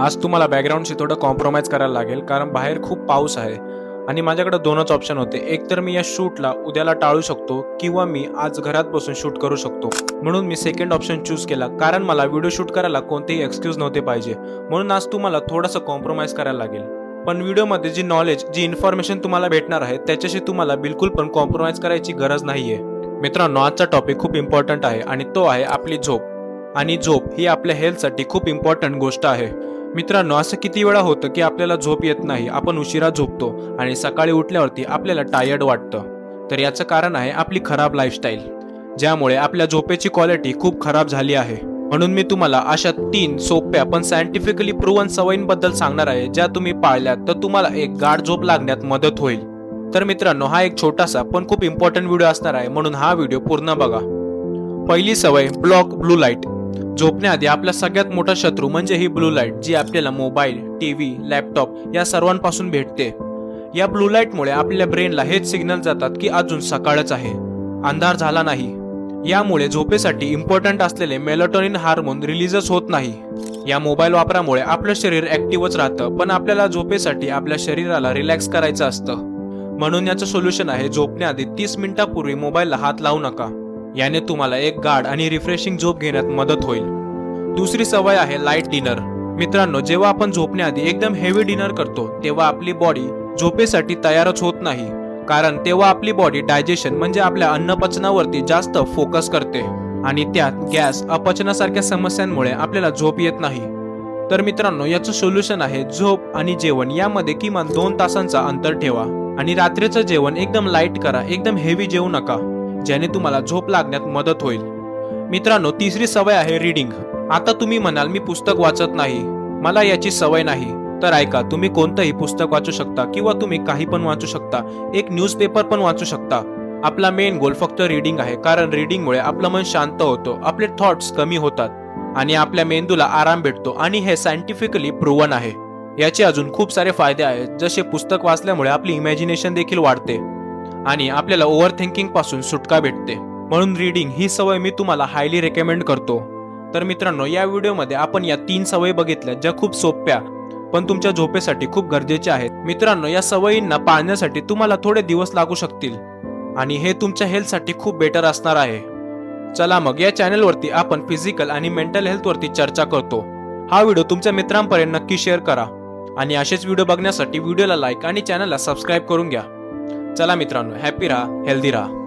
आज तुम्हाला बॅकग्राऊंडशी थोडं कॉम्प्रोमाइज करायला लागेल कारण बाहेर खूप पाऊस आहे. आणि माझ्याकडे दोनच ऑप्शन होते. एक तर मी या शूटला उद्याला टाळू शकतो किंवा मी आज घरात बसून शूट करू शकतो. म्हणून मी सेकंड ऑप्शन चूज केला कारण मला व्हिडिओ शूट करायला कोणतेही एक्सक्यूज नव्हते पाहिजे. म्हणून आज तुम्हाला थोडंसं कॉम्प्रोमाइज करायला लागेल. पण व्हिडिओमध्ये जी नॉलेज जी इन्फॉर्मेशन तुम्हाला भेटणार आहे त्याच्याशी तुम्हाला बिलकुल पण कॉम्प्रोमाइज करायची गरज नाही आहे मित्रांनो आजचा टॉपिक खूप इम्पॉर्टंट आहे आणि तो आहे आपली झोप. आणि झोप ही आपल्या हेल्थसाठी खूप इम्पॉर्टंट गोष्ट आहे. मित्रांनो असं किती वेळा होतं की आपल्याला झोप येत नाही आपण उशिरा झोपतो आणि सकाळी उठल्यावरती आपल्याला टायर्ड वाटतं. तर याचं कारण आहे आपली खराब लाईफस्टाईल ज्यामुळे आपल्या झोपेची क्वालिटी खूप खराब झाली आहे. म्हणून मी तुम्हाला अशा तीन सोप्या पण सायंटिफिकली प्रूवन सवयींबद्दल सांगणार आहे ज्या तुम्ही पाळल्यात तर तुम्हाला एक गाढ झोप लागण्यात मदत होईल. तर मित्रांनो हा एक छोटासा पण खूप इम्पॉर्टंट व्हिडिओ असणार आहे म्हणून हा व्हिडिओ पूर्ण बघा. पहिली सवय ब्लॉक ब्लू लाइट झोपण्याआधी आपला सगळ्यात मोठा शत्रू म्हणजे ही ब्लू लाइट जी आपल्याला मोबाईल टीव्ही लॅपटॉप या सर्वांपासून भेटते. या ब्लू लाईटमुळे आपल्या ब्रेनला हेच सिग्नल जातात की अजून सकाळच आहे. अंधार झाला नाही. यामुळे झोपेसाठी इम्पॉर्टंट असलेले मेलोटोनिन हार्मोन रिलीजच होत नाही. या मोबाईल वापरामुळे आपलं शरीर ऍक्टिव्हच राहतं पण आपल्याला झोपेसाठी आपल्या शरीराला रिलॅक्स करायचं असतं. म्हणून याचं सोल्युशन आहे झोपण्याआधी तीस मिनिटापूर्वी मोबाईलला हात लावू नका. याने तुम्हाला एक गाढ आणि रिफ्रेशिंग झोप घेण्यात मदत होईल. दुसरी सवय आहे लाइट डिनर मित्रांनो जेव्हा आपण झोपण्याआधी एकदम हेवी डिनर करतो तेव्हा आपली बॉडी झोपेसाठी तयारच होत नाही. कारण तेव्हा आपली बॉडी डायजेशन म्हणजे आपल्या अन्नपचनावरती जास्त फोकस करते आणि त्यात गॅस अपचनासारख्या समस्यांमुळे आपल्याला झोप येत नाही. तर मित्रांनो याचं सोल्युशन आहे झोप आणि जेवण. यामध्ये किमान दोन तासांचा अंतर ठेवा आणि रात्रीचं जेवण एकदम लाइट करा एकदम हेवी जेवू नका. ज्याने तुम्हाला झोप लागण्यात मदत होईल. मित्रांनो तिसरी सवय आहे रीडिंग आता तुम्ही म्हणाल मी पुस्तक वाचत नाही. मला याची सवय नाही. तर ऐका तुम्ही कोणतंही पुस्तक वाचू शकता किंवा तुम्ही काही पण वाचू शकता. एक न्यूजपेपर पण वाचू शकता. आपला मेन गोल फक्त रीडिंग आहे कारण रीडिंगमुळे आपलं मन शांत होतं आपले थॉट्स कमी होतात आणि आपल्या मेंदूला आराम भेटतो आणि हे सायंटिफिकली प्रूवन आहे. याचे अजून खूप सारे फायदे आहेत जसे पुस्तक वाचल्यामुळे आपली इमॅजिनेशन देखील वाढते. आणि आपल्याला ओव्हर थिंकिंगपासून सुटका भेटते. म्हणून रीडिंग ही सवय मी तुम्हाला हायली रेकमेंड करतो. तर मित्रांनो या व्हिडिओमध्ये आपण या तीन सवयी बघितल्या ज्या खूप सोप्या पण तुमच्या झोपेसाठी खूप गरजेच्या आहेत. मित्रांनो या सवयींना पाळण्यासाठी तुम्हाला थोडे दिवस लागू शकतील. आणि हे तुमच्या हेल्थसाठी खूप बेटर असणार आहे. चला मग या चॅनलवरती आपण फिजिकल आणि मेंटल हेल्थवरती चर्चा करतो. हा व्हिडिओ तुमच्या मित्रांपर्यंत नक्की शेअर करा. आणि असेच व्हिडिओ बघण्यासाठी व्हिडिओला लाईक आणि चॅनलला सबस्क्राईब करून घ्या. चला मित्रांनो हॅपी राहा हेल्दी राहा.